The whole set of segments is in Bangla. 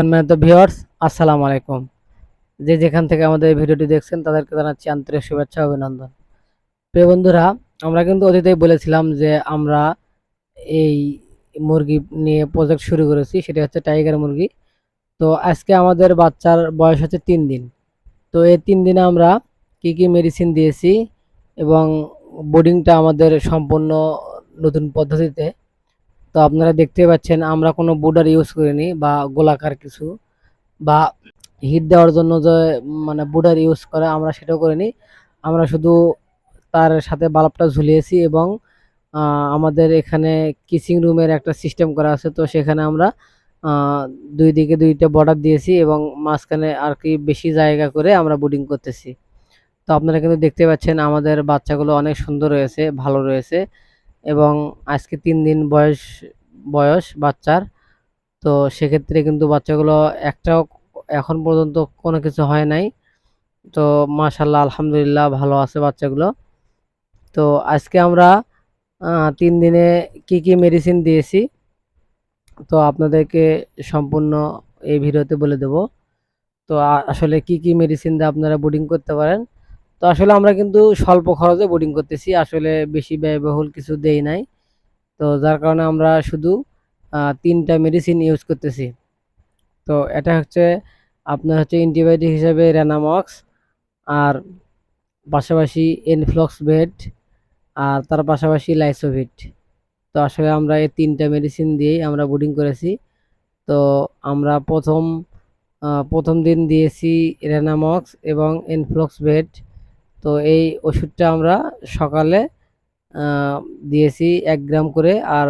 সম্মানিত ভিউয়ার্স, আসসালামু আলাইকুম। যে যেখান থেকে আমাদের এই ভিডিওটি দেখছেন, তাদেরকে জানাচ্ছি আন্তরিক শুভেচ্ছা অভিনন্দন। প্রিয় বন্ধুরা, আমরা কিন্তু অতীতেই বলেছিলাম যে আমরা এই মুরগি নিয়ে প্রজেক্ট শুরু করেছি সেটা হচ্ছে টাইগার মুরগি। তো আজকে আমাদের বাচ্চার বয়স হচ্ছে তিন দিন। তো এই তিন দিনে আমরা কি কি মেডিসিন দিয়েছি এবং বোর্ডিংটা আমাদের সম্পূর্ণ নতুন পদ্ধতিতে তো আপনারা দেখতে পাচ্ছেন, আমরা কোনো বুডার ইউজ করিনি বা গোলাকার কিছু বা হিট দেওয়ার জন্য যে মানে বুডার ইউজ করে আমরা সেটাও করিনি। আমরা শুধু তার সাথে বাল্বটা ঝুলিয়েছি এবং আমাদের এখানে কিচিং রুমের একটা সিস্টেম করা আছে। তো সেখানে আমরা দুই দিকে দুইটা বর্ডার দিয়েছি এবং মাঝখানে আর কি বেশি জায়গা করে আমরা বুডিং করতেছি। তো আপনারা কিন্তু দেখতে পাচ্ছেন, আমাদের বাচ্চাগুলো অনেক সুন্দর রয়েছে ভালো রয়েছে। এবং আজকে তিন দিন বয়স বয়স বাচ্চার। তো সেক্ষেত্রে কিন্তু বাচ্চাগুলো একটাও এখন পর্যন্ত কোনো কিছু হয় নাই। তো মাশাল্লাহ আলহামদুলিল্লাহ ভালো আছে বাচ্চাগুলো। তো আজকে আমরা তিন দিনে কি কি মেডিসিন দিয়েছি, তো আপনাদেরকে সম্পূর্ণ এই ভিডিওতে বলে দেব। তো আসলে কি কি মেডিসিন দিয়ে আপনারা বোর্ডিং করতে পারেন তো আসলে আমরা কিন্তু স্বল্প খরচে বোর্ডিং করতেছি। আসলে বেশি ব্যয়বহুল কিছু দেই নাই। তো যার কারণে আমরা শুধু তিনটা মেডিসিন ইউজ করতেছি। তো এটা হচ্ছে আপনার হচ্ছে অ্যান্টিবায়োটিক হিসাবে রেনামক্স আর পাশাপাশি এনফ্লক্স বেড আর তার পাশাপাশি লাইসোভিট তো আসলে আমরা এই তিনটা মেডিসিন দিয়েই আমরা বোর্ডিং করেছি। তো আমরা প্রথম প্রথম দিন দিয়েছি রেনামক্স এবং এনফ্লক্স বেড তো এই ওষুধটা আমরা সকালে দিয়েছি এক গ্রাম করে আর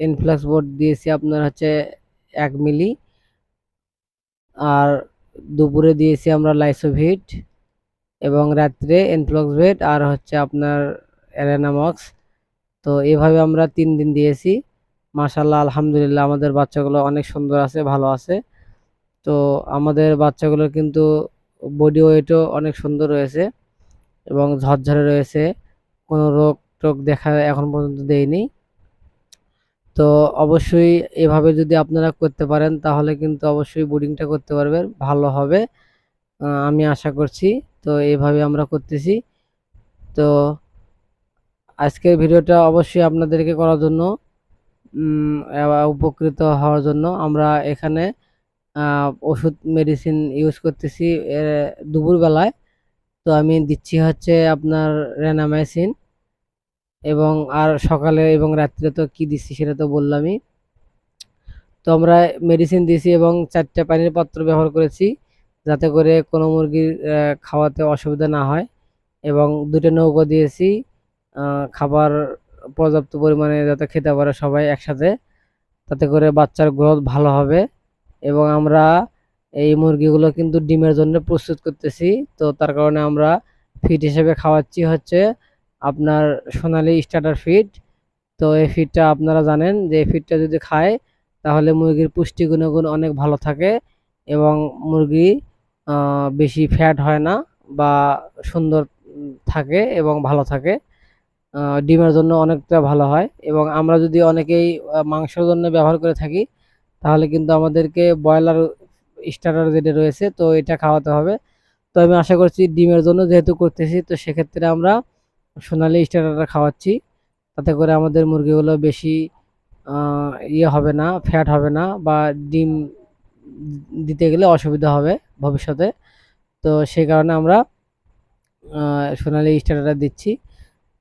ইনফ্লাক্স বোর্ড দিয়েছি আপনার হচ্ছে এক মিলি। আর দুপুরে দিয়েছি আমরা লাইসোভিট এবং রাত্রে এনফ্লক্স বেড আর হচ্ছে আপনার অ্যারেনামক্স। তো এভাবে আমরা তিন দিন দিয়েছি। মাশাল্লাহ আলহামদুলিল্লাহ আমাদের বাচ্চাগুলো অনেক সুন্দর আছে, ভালো আছে। তো আমাদের বাচ্চাগুলোর কিন্তু বডি ওয়েটও অনেক সুন্দর রয়েছে এবং ঝরঝরে রয়েছে। কোনো রোগ টোগ দেখা এখন পর্যন্ত দেয়নি। তো অবশ্যই এভাবে যদি আপনারা করতে পারেন, তাহলে কিন্তু অবশ্যই বোর্ডিংটা করতে পারবেন, ভালো হবে। আমি আশা করছি। তো এইভাবে আমরা করতেছি। তো আজকের ভিডিওটা অবশ্যই আপনাদেরকে করার জন্য উপকৃত হওয়ার জন্য আমরা এখানে ওষুধ মেডিসিন ইউজ করতেছি দুপুরবেলায়। তো আমি দিচ্ছি হচ্ছে আপনার রেনামাইসিন এবং আর সকালে এবং রাত্রে তো কি দিচ্ছি সেটা তো বললামই। তো আমরা মেডিসিন দিয়েছি এবং চারটে পানির পাত্র ব্যবহার করেছি যাতে করে কোনো মুরগির খাওয়াতে অসুবিধা না হয় এবং দুটো নৌকো দিয়েছি খাবার পর্যাপ্ত পরিমাণে যাতে খেতে পারে সবাই একসাথে, তাতে করে বাচ্চার গ্রোথ ভালো হবে এবং আমরা এই মুরগিগুলো কিন্তু ডিমের জন্য প্রস্তুত করতেছি। তো তার কারণে আমরা ফিড হিসেবে খাওয়াচ্ছি হচ্ছে আপনার সোনালি স্টার্টার ফিড তো এই ফিডটা আপনারা জানেন যে এই ফিডটা যদি খায়, তাহলে মুরগির পুষ্টি গুণগুণ অনেক ভালো থাকে এবং মুরগি বেশি ফ্যাট হয় না বা সুন্দর থাকে এবং ভালো থাকে। ডিমের জন্য অনেকটা ভালো হয় এবং আমরা যদি অনেকেই মাংসের জন্য ব্যবহার করে থাকি, তাহলে কিন্তু আমাদেরকে ব্রয়লার স্টার্টার যেটা রয়েছে, তো এটা খাওয়াতে হবে। তো আমি আশা করছি ডিমের জন্য যেহেতু করতেছি, তো সেক্ষেত্রে আমরা সোনালি স্টার্টারটা খাওয়াচ্ছি। তাতে করে আমাদের মুরগিগুলো বেশি ইয়ে হবে না ফ্যাট হবে না বা ডিম দিতে গেলে অসুবিধা হবে ভবিষ্যতে। তো সেই কারণে আমরা সোনালি স্টার্টারটা দিচ্ছি।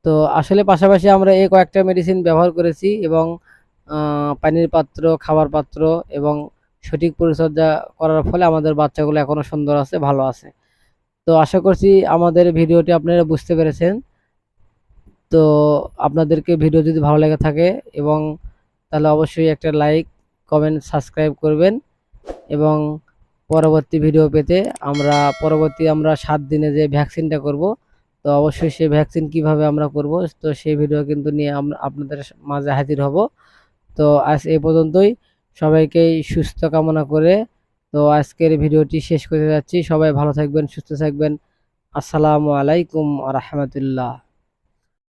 তো আসলে পাশাপাশি আমরা এই কয়েকটা মেডিসিন ব্যবহার করেছি এবং পানির পাত্র, খাবার পাত্র এবং সঠিক পরিচর্যা করার ফলে আমাদের বাচ্চাগুলো এখনও সুন্দর আছে, ভালো আছে। তো আশা করছি আমাদের ভিডিওটি আপনারা বুঝতে পেরেছেন। তো আপনাদেরকে ভিডিও যদি ভালো লেগে থাকে এবং তাহলে অবশ্যই একটা লাইক, কমেন্ট, সাবস্ক্রাইব করবেন এবং পরবর্তী ভিডিও পেতে আমরা, পরবর্তী আমরা সাত দিনে যে ভ্যাকসিনটা করব, তো অবশ্যই সেই ভ্যাকসিন কীভাবে আমরা করব, তো সেই ভিডিও কিন্তু নিয়ে আমরা আপনাদের মাঝে হাজির হব। তো আজ এই পর্যন্তই। সবাইকেই সুস্থ কামনা করে তো আজকের ভিডিওটি শেষ করতে যাচ্ছি। সবাই ভালো থাকবেন, সুস্থ থাকবেন। আসসালামু আলাইকুম রহমতুল্লাহ।